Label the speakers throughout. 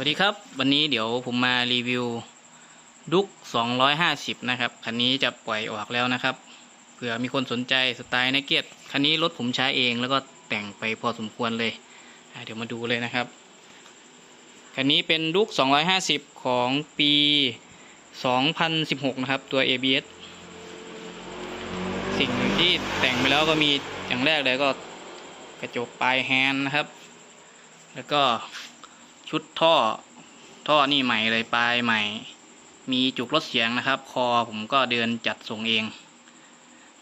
Speaker 1: วัสดีครับ วันนี้เดี๋ยวผมมารีวิวดุ๊ก250 นะครับ คันนี้จะปล่อยออกแล้วนะครับ เผื่อมีคนสนใจสไตล์นเกียรคันนี้รถผมใช้เองแล้วก็แต่งไปพอสมควรเลยเดี๋ยวมาดูเลยนะครับ คันนี้เป็นดุ๊ก250 ของปี 2016 นะครับ ตัว ABS สิ่งที่แต่งไปแล้วก็มีอย่างแรกเลยก็กระจกปลายแฮนด์นะครับ แล้วก็ ชุดท่อ ท่อนี่ใหม่เลยปลายใหม่ มีจุกลดเสียงนะครับ คอผมก็เดินจัดส่งเอง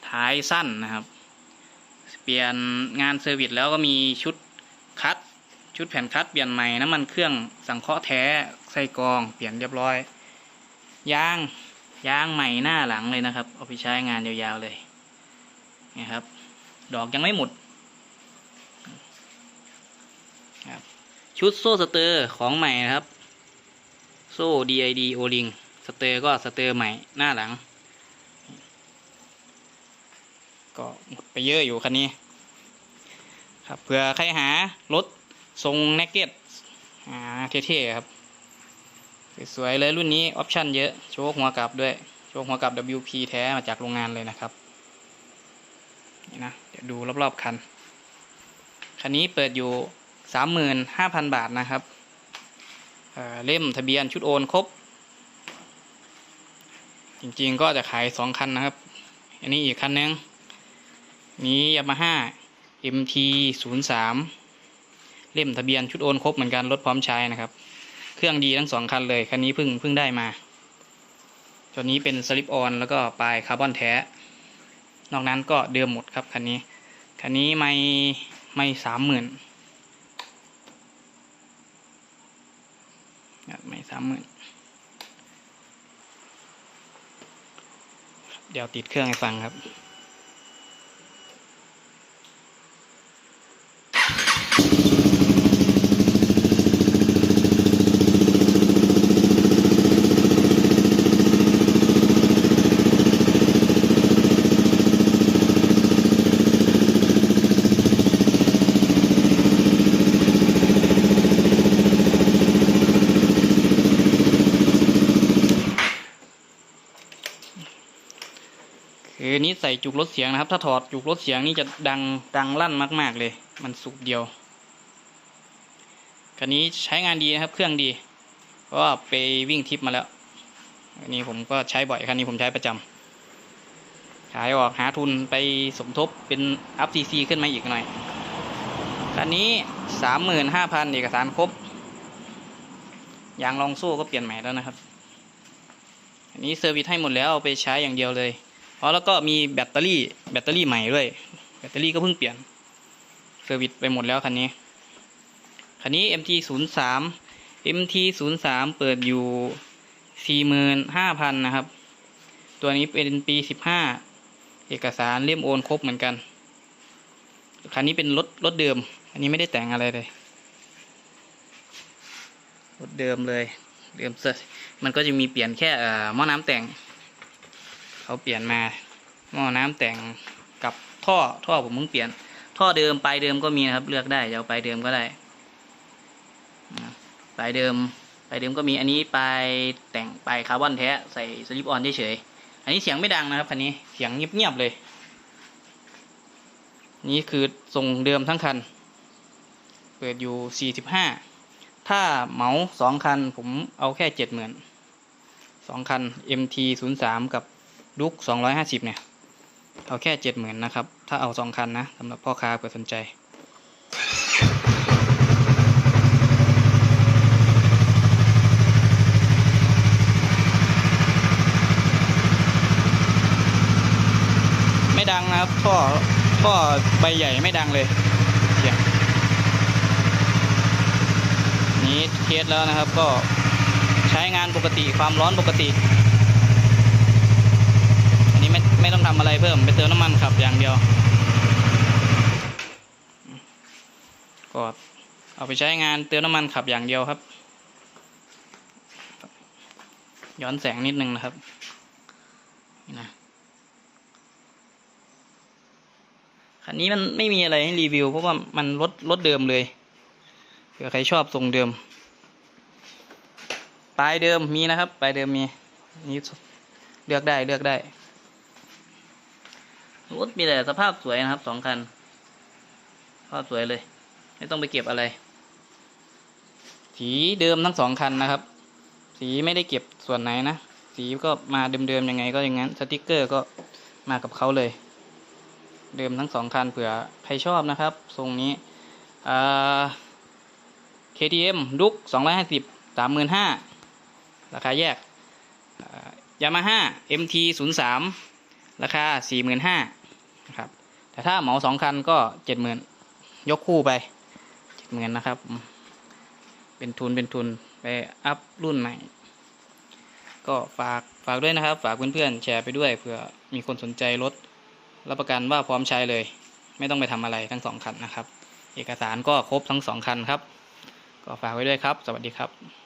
Speaker 1: ท้ายสั้นนะครับ เปลี่ยนงานเซอร์วิสแล้วก็มีชุดคัดชุดแผ่นคัดเปลี่ยนใหม่น้ำมันเครื่องสังเคราะห์แท้ใส่กรองเปลี่ยนเรียบร้อยยางยางใหม่หน้าหลังเลยนะครับ เอาไปใช้งานยาวๆเลยนะครับ ดอกยังไม่หมดครับ ชุดโซ่สเตอร์ของใหม่นะครับ โซ่ DID O ring สเตอร์ก็สเตอร์ใหม่หน้าหลัง ก็หมดไปเยอะอยู่คันนี้ ครับเผื่อใครหารถทรงแนกเก็ตหาเท่ๆครับ สวยๆเลยรุ่นนี้ออปชั่นเยอะ โชคหัวกลับด้วย โชคหัวกลับ WP แท้มาจากโรงงานเลยนะครับ นี่นะ เดี๋ยวดูรอบๆคัน คันนี้เปิดอยู่ สามหมื่นห้าพันบาทนะครับเเล่มทะเบียนชุดโอนครบ จริงๆก็จะขายสองคันนะครับ อันนี้อีกคันนึงนี้ยามาฮ่า MT ศูนย์สามเล่มทะเบียนชุดโอนครบเหมือนกันรถพร้อมใช้นะครับ เครื่องดีทั้งสองคันเลย คันนี้เพิ่งเพิ่งได้มาตัวนี้เป็นสลิปออนแล้วก็ปลายคาร์บอนแท้ นอกนั้นก็เดิมหมดครับคันนี้ คันนี้ไม่ไม่สามหมื่น ครับไม่สามหมื่นเดี๋ยวติดเครื่องให้ฟังครับ อนี้ใส่จุกลดเสียงนะครับ ถ้าถอดจุกลดเสียงนี่จะดังดังลั่นมาก ๆ เลย มันสูบเดียวคันนี้ใช้งานดีนะครับ เครื่องดี เพราะว่าไปวิ่งทริปมาแล้วอันนี้ผมก็ใช้บ่อยคันนี้ผมใช้ประจำขายออกหาทุนไปสมทบเป็นอัพซีซีขึ้นมาอีกหน่อยคันนี้สามหมื่นห้าพันเอกสารครบยางรองโซ่ก็เปลี่ยนใหม่แล้วนะครับ อันนี้เซอร์วิสให้หมดแล้วเอาไปใช้อย่างเดียวเลย อ๋อแล้วก็มีแบตเตอรี่แบตเตอรี่ใหม่ด้วย แบตเตอรี่ก็เพิ่งเปลี่ยนเซอร์วิสไปหมดแล้วคันนี้ คันนี้ MT 0 3 MT 0 3เปิดอยู่ 45,000 นะครับ ตัวนี้เป็นปี 15 เอกสารเล่มโอนครบเหมือนกัน คันนี้เป็นรถรถเดิม อันนี้ไม่ได้แต่งอะไรเลย รถเดิมเลย เดิมเสร็จมันก็จะมีเปลี่ยนแค่หม้อน้ำแต่ง เขาเปลี่ยนมาหม้อน้ำแต่งกับท่อท่อผมเพิ่งเปลี่ยน ท่อเดิมปลายเดิมก็มีนะครับ เลือกได้จะเอาปลายเดิมก็ได้ปลายเดิมปลายเดิมก็มีอันนี้ปลายแต่งปลายคาร์บอนแท้ใส่สลิปออนเฉยๆอันนี้เสียงไม่ดังนะครับคันนี้เสียงเงียบๆเลย นี่คือทรงเดิมทั้งคัน เปิดอยู่ 45 ถ้าเหมาสองคันผมเอาแค่เจ็ดห มื่นสองคัน MT 0 3กับดุก250เนี่ย เอาแค่70,000นะครับ ถ้าเอาสองคันนะสำหรับพ่อค้าเผื่อสนใจ ไม่ดังนะครับท่อท่อใบใหญ่ไม่ดังเลยเสียงนี้เทสแล้วนะครับก็ใช้งานปกติความร้อนปกติ ไม่ต้องทำอะไรเพิ่มไปเติมน้ำมันขับอย่างเดียว ก็เอาไปใช้งานเติมน้ำมันขับอย่างเดียวครับ ย้อนแสงนิดนึงนะครับนี่นะคันนี้มันไม่มีอะไรให้รีวิว เพราะว่ามันรถรถเดิมเลยเผื่อใครชอบทรงเดิมปลายเดิมมีนะครับปลายเดิมมีนี่เลือกได้เลือกได้ รถมีแต่สภาพสวยนะครับสองคันสภาพสวยเลย ไม่ต้องไปเก็บอะไร สีเดิมทั้งสองคันนะครับ สีไม่ได้เก็บส่วนไหนนะ สีก็มาเดิมๆยังไงก็อย่างนั้น สติกเกอร์ก็มากับเขาเลย เดิมทั้งสองคันเผื่อใครชอบนะครับ ทรงนี้อ่า KTM ดุก250 35,000 ราคาแยกยามาฮ่า MT 0 3 ราคา 45,000 นะครับ แต่ถ้าเหมาสองคันก็70,000ยกคู่ไป70,000นนะครับ เป็นทุนเป็นทุนไปอัพรุ่นใหม่ ก็ฝากฝากด้วยนะครับ ฝากเพื่อนๆแชร์ไปด้วยเผื่อมีคนสนใจรถรับประกันว่าพร้อมใช้เลย ไม่ต้องไปทำอะไรทั้งสองคันนะครับ เอกสารก็ครบทั้งสองคันครับ ก็ฝากไว้ด้วยครับ สวัสดีครับ